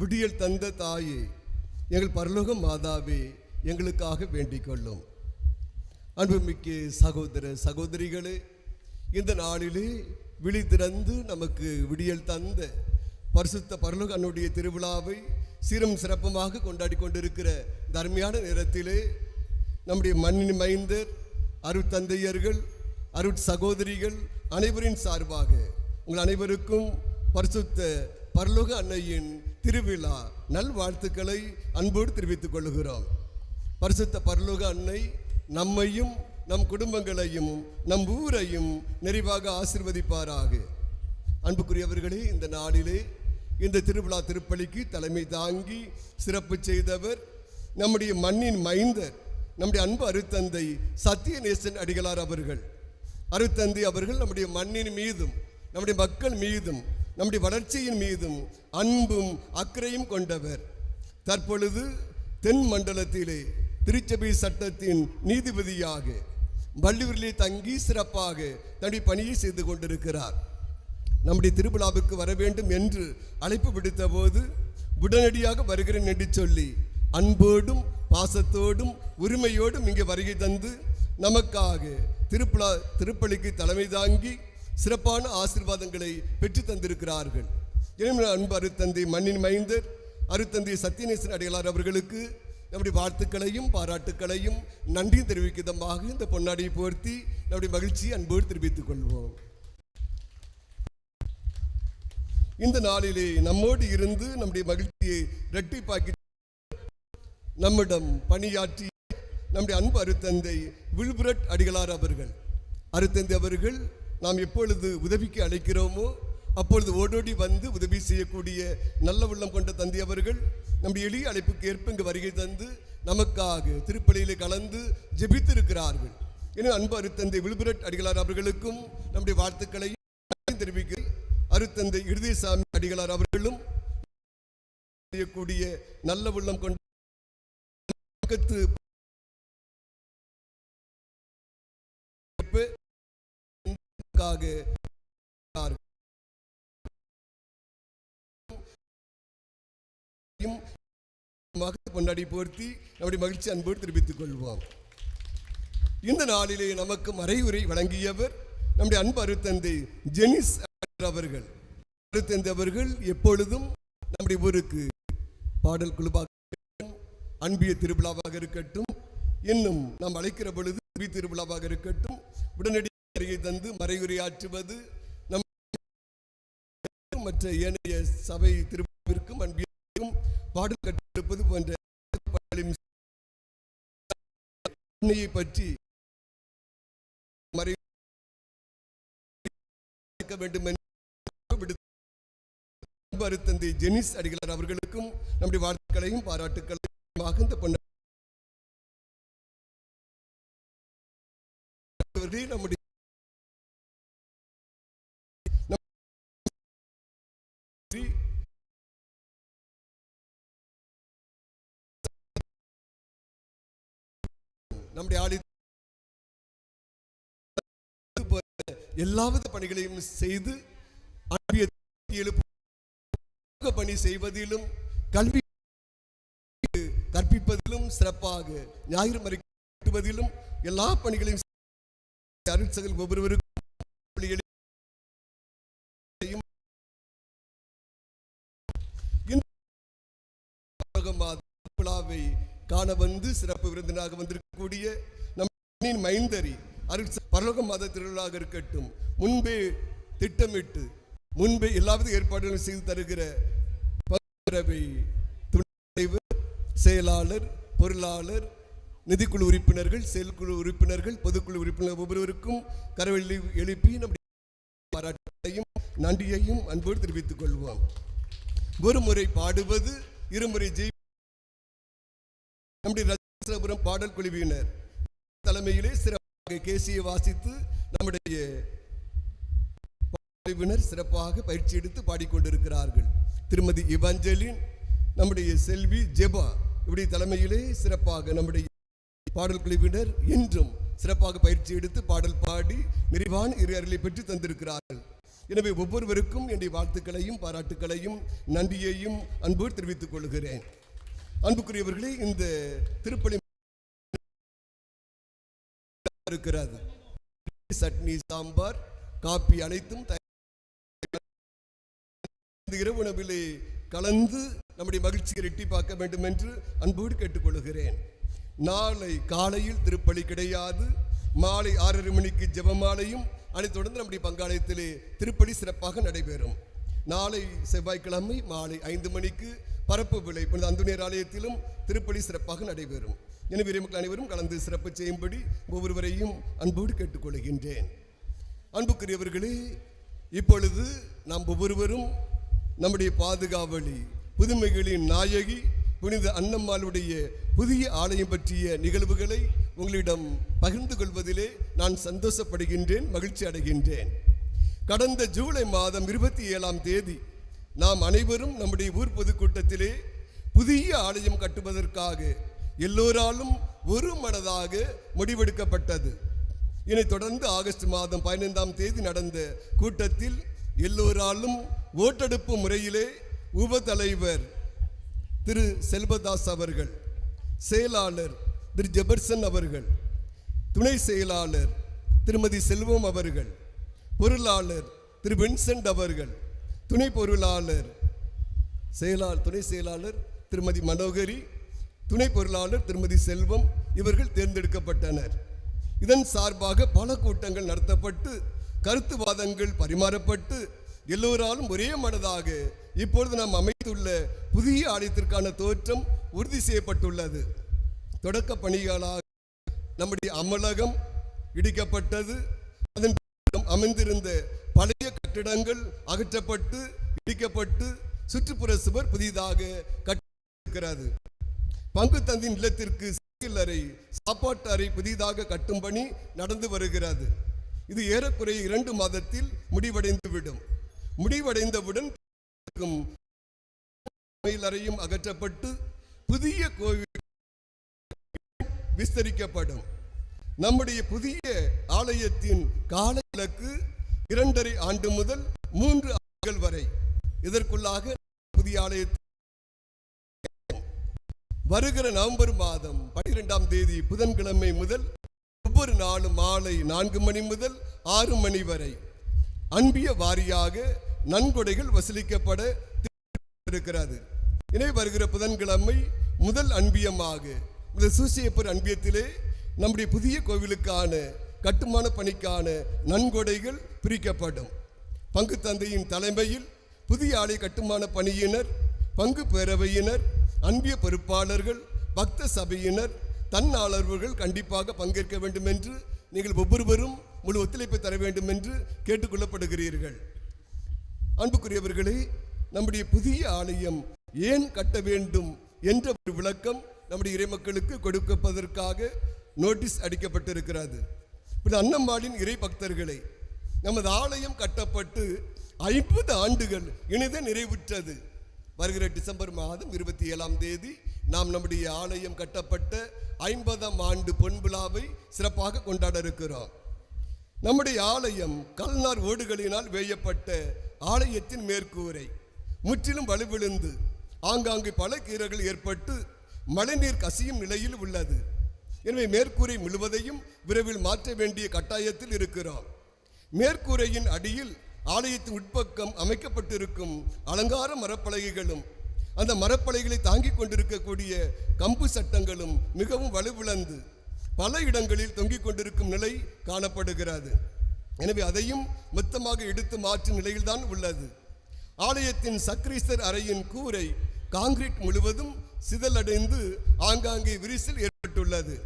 விடியல் தந்த தாயே எங்கள் பரலோக மாதாவே எங்களுக்காக வேண்டிக் கொள்ளும் அன்புமிக்க சகோதர சகோதரிகளே இந்த நாளிலே விழி திறந்து நமக்கு விடியல் தந்த பரிசுத்த பரலோக அன்னுடைய திருவிழாவை சீரும் சிறப்புமாக கொண்டாடி கொண்டிருக்கிற தர்மையான நேரத்திலே நம்முடைய மண்ணின் மைந்தர் அருட்தந்தையர்கள் அருட் சகோதரிகள் அனைவரின் சார்பாக உங்கள் அனைவருக்கும் பரிசுத்த பரலோக அன்னையின் திருவிழா. நல்வாழ்த்துக்களை அன்போடு தெரிவித்துக் கொள்கிறோம் பரிசுத்த பரலோக அன்னை நம்மையும் நம் குடும்பங்களையும் நம் ஊரையும் நிறைவாக ஆசிர்வதிப்பாராக. அன்புக்குரியவர்களே இந்த நாளிலே இந்த திருவிழா திருப்பலிக்கு தலைமை தாங்கி சிறப்பு செய்தவர் நம்முடைய மண்ணின் மைந்தர் நம்முடைய அன்பு அருத்தந்தை சத்தியநேசன் அடிகளார் அவர்கள். அருத்தந்தை அவர்கள் நம்முடைய மண்ணின் மீதும் நம்முடைய மக்கள் மீதும் நம்முடைய வளர்ச்சியின் மீதும் அன்பும் அக்கறையும் கொண்டவர். தற்பொழுது தென் மண்டலத்திலே திருச்சபை சட்டத்தின் நீதிபதியாக வள்ளுவரிலே தங்கி சிறப்பாக தன்னுடைய பணியை செய்து கொண்டிருக்கிறார். நம்முடைய திருவிழாவுக்கு வர வேண்டும் என்று அழைப்பு விடுத்த போது உடனடியாக வருகிறேன் என்று சொல்லி அன்போடும் பாசத்தோடும் உரிமையோடும் இங்கே வருகை தந்து நமக்காக திருப்பலா திருப்பலிக்கு தலைமை தாங்கி சிறப்பான ஆசீர்வாதங்களை பெற்று தந்திருக்கிறார்கள். எனவே அன்பு அருத்தந்தை மண்ணின் மைந்தர் அருத்தந்தை சத்யநேசன் அடிகளார் அவர்களுக்கு நம்முடைய வாழ்த்துக்களையும் பாராட்டுக்களையும் நன்றி தெரிவிக்கும் விதமாக இந்த பொன்னாடியை போர்த்தி நம்முடைய மகிழ்ச்சியை அன்போடு தெரிவித்துக் கொள்வோம். இந்த நாளிலே நம்மோடு இருந்து நம்முடைய மகிழ்ச்சியை இரட்டிப்பாக்கி நம்மிடம் பணியாற்றி நம்முடைய அன்பு அருத்தந்தை வில்புரட் அடிகளார் அவர்கள் அருத்தந்தை அவர்கள் நாம் எப்பொழுது உதவிக்கு அழைக்கிறோமோ அப்பொழுது ஓடோடி வந்து உதவி செய்யக்கூடிய நல்ல உள்ளம் கொண்ட தந்தி அவர்கள் நம்முடைய எளிய அழைப்புக்கு ஏற்ப இங்கு வருகை தந்து நமக்காக திருப்பலியிலே கலந்து ஜெபித்திருக்கிறார்கள். என அன்பு அருத்தந்தை விழுபுரட் அடிகளார் அவர்களுக்கும் நம்முடைய வாழ்த்துக்களையும் தெரிவிக்க அருத்தந்தை இறுதிசாமி அடிகளார் அவர்களும் செய்யக்கூடிய நல்ல உள்ளம் கொண்ட பக்கத்து கொண்டாடி போர்த்தி நம்முடைய மகிழ்ச்சி அன்போடு தெரிவித்துக் கொள்வோம். இந்த நாளிலே நமக்கு மறைவுரை வழங்கியவர் நம்முடைய அன்பு அருத்தந்தை ஜெனிஸ் அவர்கள். அருத்தந்தை அவர்கள் எப்பொழுதும் நம்முடைய ஊருக்கு பாடல் குழுவாக இருக்கட்டும், அன்பிய திருவிழாவாக இருக்கட்டும் இன்னும் நாம் அழைக்கிற பொழுது திருவிழாவாக இருக்கட்டும் உடனடி வருகை தந்து மறைகுறையாற்றுவது நம் மற்ற ஏனைய சபை திருப்பிற்கும் அன்பிற்கும் பாடல் கட்டிருப்பது போன்ற பற்றி மறை வேண்டும் என்று விடுத்த ஜெனிஸ் அடிகளார் அவர்களுக்கும் நம்முடைய வாழ்த்துக்களையும் பாராட்டுக்களையும் இந்த பொண்ணு நம்முடைய நம்முடைய ஆளி எல்லாவித பணிகளையும் செய்து பணி செய்வதிலும் கல்வி கற்பிப்பதிலும் சிறப்பாக ஞாயிறு மறைவதிலும் எல்லா பணிகளையும் அருட்சகல் ஒவ்வொருவருக்கும் விழாவை காண வந்து சிறப்பு விருந்தினராக வந்திருக்கக்கூடிய நம்மின் மைந்தரி அருள் பரலோக மத திருவிழாக இருக்கட்டும் முன்பே திட்டமிட்டு முன்பே எல்லாவித ஏற்பாடுகளும் செய்து தருகிற பேரவை செயலாளர் பொருளாளர் நிதிக்குழு உறுப்பினர்கள் செயற்குழு உறுப்பினர்கள் பொதுக்குழு உறுப்பினர் ஒவ்வொருவருக்கும் கரவெளி எழுப்பி நம்முடைய பாராட்டையும் நன்றியையும் அன்போடு தெரிவித்துக் கொள்வோம். ஒரு முறை பாடுவது இருமுறை ஜெய் நம்முடைய ரஜினபுரம் பாடல் குழுவினர். தலைமையிலே சிறப்பாக கேசியை வாசித்து நம்முடைய குழுவினர் சிறப்பாக பயிற்சி எடுத்து பாடிக்கொண்டிருக்கிறார்கள். திருமதி இவாஞ்சலின் நம்முடைய செல்வி ஜெபா இப்படி தலைமையிலே சிறப்பாக நம்முடைய பாடல் குழுவினர் இன்றும் சிறப்பாக பயிற்சி எடுத்து பாடல் பாடி நிறைவான இரு அருளை பெற்று தந்திருக்கிறார்கள். எனவே ஒவ்வொருவருக்கும் என்னுடைய வாழ்த்துக்களையும் பாராட்டுக்களையும் நன்றியையும் அன்போடு தெரிவித்துக் கொள்கிறேன். அன்புக்குரியவர்களே இந்த திருப்பலி இருக்கிறது. சட்னி சாம்பார் காப்பி அனைத்தும் இந்த இரவு உணவிலே கலந்து நம்முடைய மகிழ்ச்சியை ரெட்டி பார்க்க வேண்டும் என்று அன்போடு கேட்டுக்கொள்கிறேன். நாளை காலையில் திருப்பலி கிடையாது. மாலை ஆறரை மணிக்கு ஜெபமாலையும் அதைத் தொடர்ந்து நம்முடைய பங்காளயத்திலே திருப்பலி சிறப்பாக நடைபெறும். நாளை செவ்வாய்க்கிழமை மாலை ஐந்து மணிக்கு பரப்பு விலை புனித அந்துநேர் ஆலயத்திலும் திருப்பலி சிறப்பாக நடைபெறும். எனவே மக்கள் அனைவரும் கலந்து சிறப்பு செய்யும்படி ஒவ்வொருவரையும் அன்போடு கேட்டுக்கொள்கின்றேன். அன்புக்குரியவர்களே இப்பொழுது நாம் ஒவ்வொருவரும் நம்முடைய பாதுகாவலி புதுமைகளின் நாயகி புனித அன்னம்மாளுடைய புதிய ஆலயம் பற்றிய நிகழ்வுகளை உங்களிடம் பகிர்ந்து கொள்வதிலே நான் சந்தோஷப்படுகின்றேன் மகிழ்ச்சி அடைகின்றேன். கடந்த ஜூலை மாதம் இருபத்தி ஏழாம் தேதி நாம் அனைவரும் நம்முடைய ஊர் பொதுக்கூட்டத்திலே புதிய ஆலயம் கட்டுவதற்காக எல்லோராலும் ஒரு மனதாக முடிவெடுக்கப்பட்டது. இதனைத் தொடர்ந்து ஆகஸ்ட் மாதம் பதினைந்தாம் தேதி நடந்த கூட்டத்தில் எல்லோராலும் ஓட்டெடுப்பு முறையிலே உப தலைவர் திரு செல்வதாஸ் அவர்கள் செயலாளர் திரு ஜெபர்சன் அவர்கள் துணை செயலாளர் திருமதி செல்வம் அவர்கள் பொருளாளர் திரு வின்சென்ட் அவர்கள் துணை பொருளாளர் செயலாளர் துணை செயலாளர் திருமதி மனோகரி துணை பொருளாளர் திருமதி செல்வம் இவர்கள் தேர்ந்தெடுக்கப்பட்டனர். இதன் சார்பாக பல கூட்டங்கள் நடத்தப்பட்டு கருத்துவாதங்கள் பரிமாறப்பட்டு எல்லோராலும் ஒரே மனதாக இப்பொழுது நாம் அமைத்துள்ள புதிய ஆலயத்திற்கான தோற்றம் உறுதி செய்யப்பட்டுள்ளது. தொடக்க பணிகளாக நம்முடைய அமலகம் இடிக்கப்பட்டது. அமைந்திருந்த பழைய கட்டிடங்கள் அகற்றப்பட்டு இடிக்கப்பட்டு சுற்றுப்புற சுவர் புதிதாக கட்டிருக்கிறது பங்கு தந்தின் இல்லத்திற்கு அறை சாப்பாட்டு அறை புதிதாக கட்டும் பணி நடந்து வருகிறது. இது ஏறக்குறைய இரண்டு மாதத்தில் முடிவடைந்துவிடும். முடிவடைந்தவுடன் சமையல் அறையும் அகற்றப்பட்டு புதிய கோவில் விஸ்தரிக்கப்படும். நம்முடைய புதிய ஆலயத்தின் கால இலக்கு இரண்டரை ஆண்டு முதல் மூன்று ஆண்டுகள் வரை. இதற்குள்ளாக புதிய ஆலயத்தை வருகிற நவம்பர் மாதம் பனிரெண்டாம் தேதி புதன்கிழமை முதல் ஒவ்வொரு நாளும் மாலை நான்கு மணி முதல் ஆறு மணி வரை. அன்பிய வாரியாக நன்கொடைகள் வசூலிக்கப்பட இருக்கிறது எனவே வருகிற புதன்கிழமை முதல் அன்பியமாக. இந்த சூசியப்பர் அன்பியத்திலே நம்முடைய புதிய கோவிலுக்கான கட்டுமான பணிக்கான நன்கொடைகள் பிரிக்கப்படும். பங்கு தந்தையின் தலைமையில் புதிய ஆலை கட்டுமான பணியினர் பங்கு பேரவையினர் அன்பிய பொறுப்பாளர்கள் பக்த சபையினர் தன்னாளர்கள் கண்டிப்பாக பங்கேற்க வேண்டும் என்று நீங்கள் ஒவ்வொருவரும் முழு ஒத்துழைப்பு தர வேண்டும் என்று கேட்டுக்கொள்ளப்படுகிறீர்கள். அன்புக்குரியவர்களே நம்முடைய புதிய ஆலயம் ஏன் கட்ட வேண்டும் என்ற ஒரு விளக்கம் நம்முடைய இறைமக்களுக்கு கொடுப்பதற்காக நோட்டீஸ் அடிக்கப்பட்டிருக்கிறது. இப்படி அன்னம்பாடின் இறை பக்தர்களை நமது ஆலயம் கட்டப்பட்டு ஐம்பது ஆண்டுகள் இணைந்து நிறைவுற்றது. வருகிற டிசம்பர் மாதம் இருபத்தி ஏழாம் தேதி நாம் நம்முடைய ஆலயம் கட்டப்பட்ட ஐம்பதாம் ஆண்டு பொன்விழாவை சிறப்பாக கொண்டாட இருக்கிறோம். நம்முடைய ஆலயம் கல்நார் ஓடுகளினால் வேயப்பட்ட ஆலயத்தின் மேற்கூரை. முற்றிலும் வலுவிழுந்து ஆங்காங்கு பல கீரைகள் ஏற்பட்டு மழைநீர் கசியும் நிலையில் உள்ளது. எனவே மேற்கூரை முழுவதையும் விரைவில் மாற்ற வேண்டிய கட்டாயத்தில் இருக்கிறோம் மேற்கூரையின் அடியில் ஆலயத்தின் உட்பக்கம் அமைக்கப்பட்டிருக்கும் அலங்கார மரப்பலகைகளும் அந்த மரப்பலகைகளை தாங்கிக் கொண்டிருக்கக்கூடிய கம்பு சட்டங்களும் மிகவும் வலுவிழந்து பல இடங்களில் தொங்கிக் கொண்டிருக்கும் நிலை காணப்படுகிறது. எனவே அதையும் மொத்தமாக எடுத்து மாற்றும் நிலையில்தான் உள்ளது. ஆலயத்தின் சக்ரீஸ்தர் அறையின் கூரை காங்கிரீட் முழுவதும் சிதலடைந்து ஆங்காங்கே விரிசல் ஏற்பட்டுள்ளது.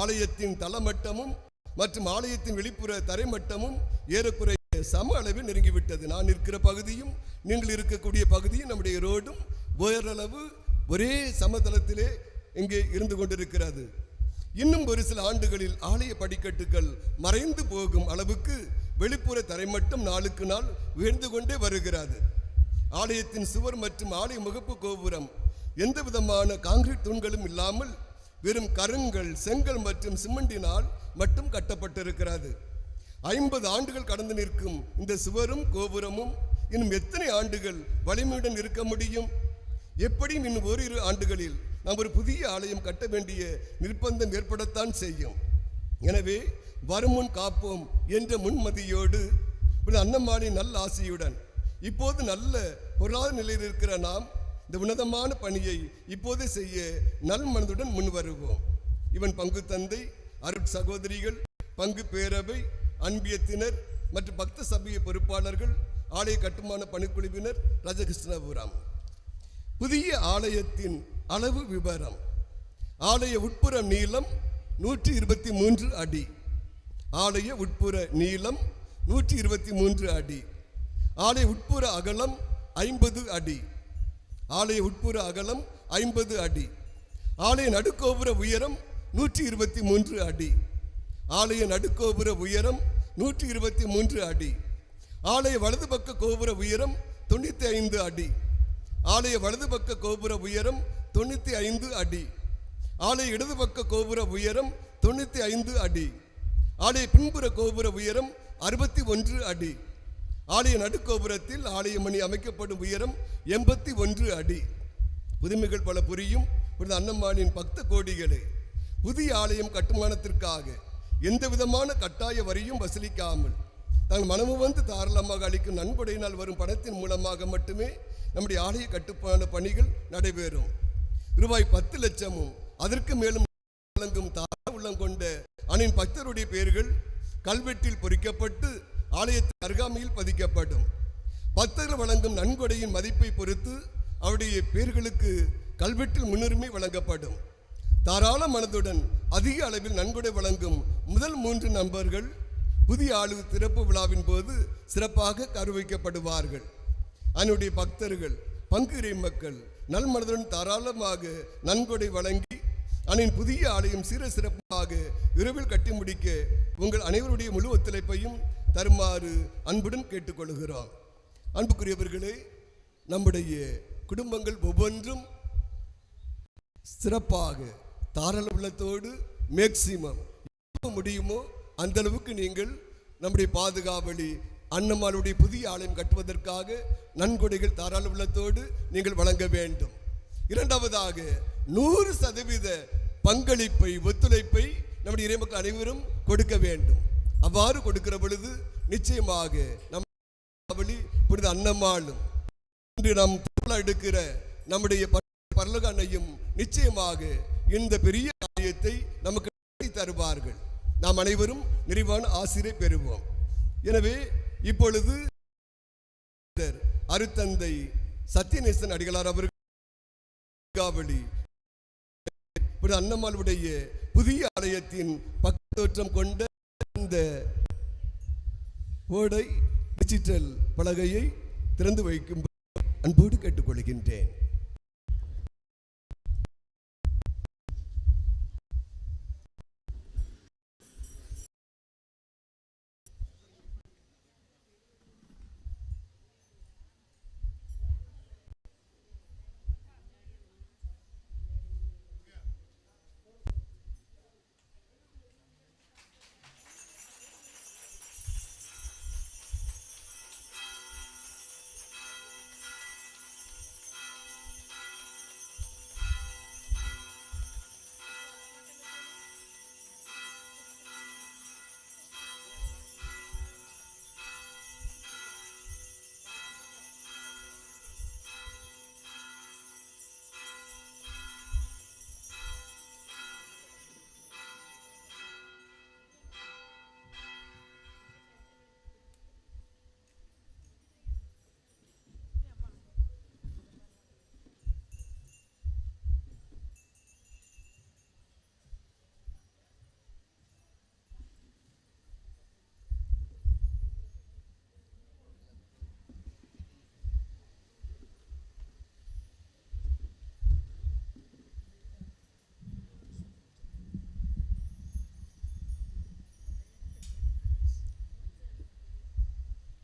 ஆலயத்தின் தளமட்டமும் மற்றும் ஆலயத்தின் வெளிப்புற தரைமட்டமும் ஏறக்குறைய சம அளவில் நெருங்கிவிட்டது. நான் இருக்கிற பகுதியும் நீங்கள் இருக்கக்கூடிய பகுதியும் நம்முடைய ரோடும் ஓரளவு ஒரே சமதளத்திலே இங்கே இருந்து கொண்டிருக்கிறது. இன்னும் ஒரு சில ஆண்டுகளில் ஆலய படிக்கட்டுகள் மறைந்து போகும் அளவுக்கு வெளிப்புற தரைமட்டம் நாளுக்கு நாள் உயர்ந்து கொண்டே வருகிறது. ஆலயத்தின் சுவர் மற்றும் ஆலய முகப்பு கோபுரம் எந்த விதமான காங்கிரீட் தூண்களும் இல்லாமல் வெறும் கருங்கல் செங்கல் மற்றும் சிமெண்டினால் மட்டும் கட்டப்பட்டிருக்கிறது. ஐம்பது ஆண்டுகள் கடந்து நிற்கும் இந்த சுவரும் கோபுரமும் இன்னும் எத்தனை ஆண்டுகள் வலிமையுடன் இருக்க முடியும்? எப்படியும் இன்னும் ஓரிரு ஆண்டுகளில் நாம் ஒரு புதிய ஆலயம் கட்ட வேண்டிய நிர்பந்தம் ஏற்படத்தான் செய்யும்? எனவே வருமுன் காப்போம் என்ற முன்மதியோடு அன்னம்மாளின் நல்ல ஆசையுடன் இப்போது நல்ல பொருளாதார நிலையில் இருக்கிற நாம் இந்த உன்னதமான பணியை இப்போது செய்ய நல் மனதுடன் முன் வருவோம். இவன் பங்கு தந்தை அருட் சகோதரிகள் பங்கு பேரவை அன்பியத்தினர் மற்றும் பக்த சபைய பொறுப்பாளர்கள் ஆலய கட்டுமான பணிக்குழுவினர் ராஜகிருஷ்ணபுரம். புதிய ஆலயத்தின் அளவு விவரம். ஆலய உட்புற நீளம் நூற்றி இருபத்தி மூன்று அடி. ஆலய உட்புற நீளம் நூற்றி இருபத்தி மூன்று அடி. ஆலய உட்புற அகலம் ஐம்பது அடி. ஆலய உட்புற அகலம் ஐம்பது அடி. ஆலய நடுக்கோபுர உயரம் நூற்றி இருபத்தி மூன்று அடி. ஆலய நடுக்கோபுர உயரம் நூற்றி இருபத்தி மூன்று அடி. ஆலய வலது பக்க கோபுர உயரம் தொண்ணூற்றி ஐந்து அடி. ஆலய வலது பக்க கோபுர உயரம் தொண்ணூற்றி ஐந்து அடி. ஆலய இடது பக்க கோபுர உயரம் தொண்ணூற்றி ஐந்து அடி. ஆலய பின்புற கோபுர உயரம் அறுபத்தி ஒன்று அடி. ஆலய நடுக்கோபுரத்தில் ஆலயமணி அமைக்கப்படும் உயரம் எண்பத்தி ஒன்று அடி. புதுமைகள் பல புரியும். புனித அன்னம்மானின் பக்த கோடிகளே புதிய ஆலயம் கட்டுமானத்திற்காக எந்த விதமான கட்டாய வரியும் வசூலிக்காமல் தாங்கள் மனமு வந்து தாராளமாக அளிக்கும் நன்கொடையினால் வரும் பணத்தின் மூலமாக மட்டுமே நம்முடைய ஆலய கட்டுப்பான பணிகள் நடைபெறும். ரூபாய் பத்து லட்சமும் அதற்கு மேலும் வழங்கும் தார உள்ளம் கொண்ட அணின் பக்தருடைய பெயர்கள் கல்வெட்டில் பொறிக்கப்பட்டு ஆலயத்தின் அருகாமையில் பதிக்கப்படும். பக்தர்கள் வழங்கும் நன்கொடையின் மதிப்பை பொறுத்து அவருடைய பேர்களுக்கு கல்வெட்டில் முன்னுரிமை வழங்கப்படும். தாராள மனதுடன் அதிக அளவில் நன்கொடை வழங்கும் முதல் மூன்று நண்பர்கள் புதிய ஆளு திறப்பு விழாவின் போது சிறப்பாக கருவிக்கப்படுவார்கள். அதனுடைய பக்தர்கள் பங்குரை மக்கள் நல்மனதுடன் தாராளமாக நன்கொடை வழங்கி அணின் புதிய ஆலயம் சீர சிறப்பாக விரைவில் கட்டி முடிக்க உங்கள் அனைவருடைய முழு ஒத்துழைப்பையும் தருமாறு அன்புடன் கேட்டுக்கொள்கிறோம் அன்புக்குரியவர்களே நம்முடைய குடும்பங்கள் ஒவ்வொன்றும் சிறப்பாக தாராள உள்ளத்தோடு மேக்சிமம் முடியுமோ அந்த அளவுக்கு நீங்கள் நம்முடைய பாதுகாவலி அன்னம்மாளுடைய புதிய ஆலயம் கட்டுவதற்காக நன்கொடைகள் தாராள உள்ளத்தோடு நீங்கள் வழங்க வேண்டும். இரண்டாவதாக நூறு சதவீத பங்களிப்பை ஒத்துழைப்பை நம்முடைய இறைமக்கள் அனைவரும் கொடுக்க வேண்டும். அவ்வாறு கொடுக்கிற பொழுது நிச்சயமாக நம் புனித அன்னம்மாளும் இன்று நாம் திருவிழா எடுக்கிற நம்முடைய ப- அன்னையும் நிச்சயமாக இந்த பெரிய காரியத்தை நமக்கு தருவார்கள். நாம் அனைவரும் நிறைவான ஆசிரியை பெறுவோம். எனவே இப்பொழுது அருத்தந்தை சத்யநேசன் அடிகளார் அவர்கள் அன்னம்மாளுடைய புதிய ஆலயத்தின் பக்கத்தோற்றம் கொண்ட இந்த வேர்டை டிஜிட்டல் பலகையை திறந்து வைக்கும் அன்போடு கேட்டுக்கொள்கின்றேன்.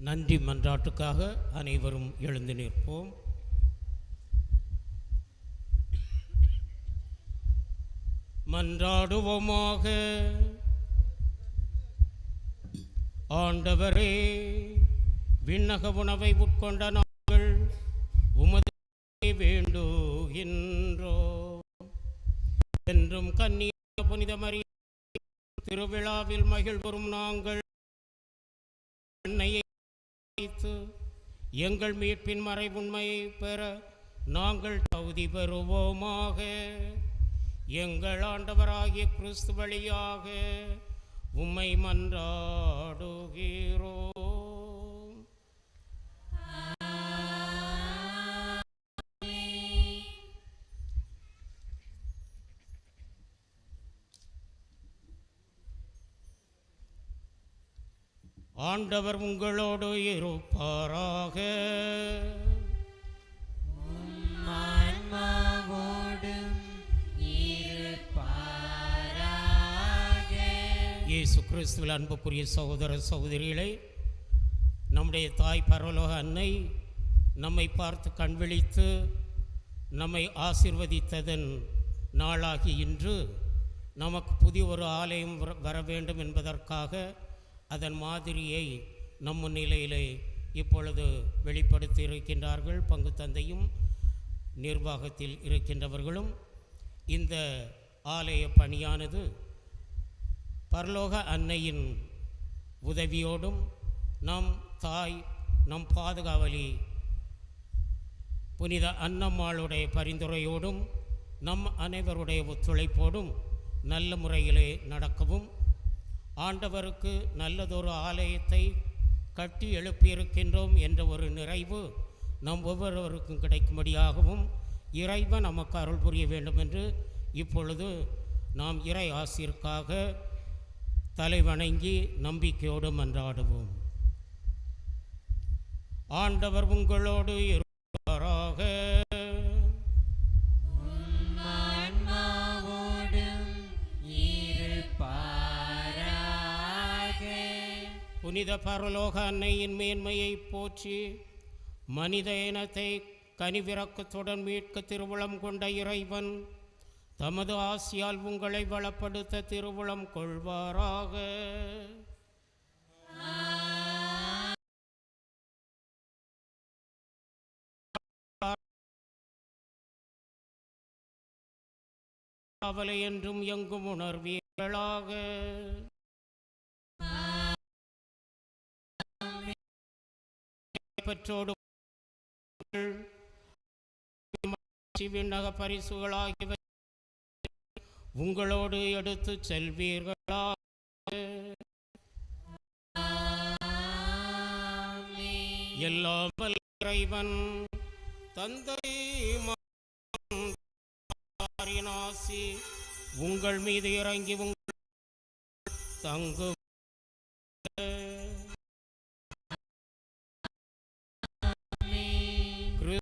நன்றி மன்றாட்டுக்காக அனைவரும் எழுந்து நிற்போம். மன்றாடுவோமாக. ஆண்டவரே விண்ணக உணவை உட்கொண்ட நாங்கள் உமது வேண்டுகின்றோ என்றும் கன்னி புனிதமறிய திருவிழாவில் மகிழ்வரும் நாங்கள் வைத்து எங்கள் மீட்பின் மறை உண்மையை பெற நாங்கள் தகுதி பெறுவோமாக. எங்கள் ஆண்டவராகிய கிறிஸ்து வழியாக உம்மை மன்றாடு. ஆண்டவர் உங்களோடு இருப்பாராக. இயேசு கிறிஸ்துவில் அன்புக்குரிய சகோதர சகோதரிகளை நம்முடைய தாய் பரவலோக அன்னை நம்மை பார்த்து கண்விழித்து நம்மை ஆசிர்வதித்ததன் நாளாகி இன்று நமக்கு புதிய ஒரு ஆலயம் வர- வர வேண்டும் என்பதற்காக அதன் மாதிரியை நம் முன்னிலையிலே இப்பொழுது வெளிப்படுத்தி இருக்கின்றார்கள் பங்கு தந்தையும் நிர்வாகத்தில் இருக்கின்றவர்களும். இந்த ஆலய பணியானது பரலோக அன்னையின் உதவியோடும் நம் தாய் நம் பாதுகாவலி புனித அன்னம்மாளுடைய பரிந்துரையோடும் நம் அனைவருடைய ஒத்துழைப்போடும் நல்ல முறையிலே நடக்கவும் ஆண்டவருக்கு நல்லதொரு ஆலயத்தை கட்டி எழுப்பியிருக்கின்றோம் என்ற ஒரு நிறைவு நம் ஒவ்வொருவருக்கும் கிடைக்கும்படியாகவும் இறைவன் நமக்கு அருள் புரிய வேண்டும் என்று இப்பொழுது நாம் இறை ஆசிற்காக தலைவணங்கி நம்பிக்கையோடு மன்றாடுவோம். ஆண்டவர் உங்களோடு புனித பரலோக அன்னையின் மேன்மையை போற்றி மனித இனத்தை கனிவிறக்கத்துடன் மீட்க திருவுளம் கொண்ட இறைவன் தமது ஆசியால் உங்களை வளப்படுத்த திருவுளம் கொள்வாராக. அவலை என்றும் எங்கும் உணர்வீர்களாக. பெற்றோடு விண்ணக பரிசுகளாகியவை உங்களோடு எடுத்து செல்வீர்களா? எல்லாம் இறைவன் தந்தை மகன் ஆசி உங்கள் மீது இறங்கி உங்கள் தங்கும்.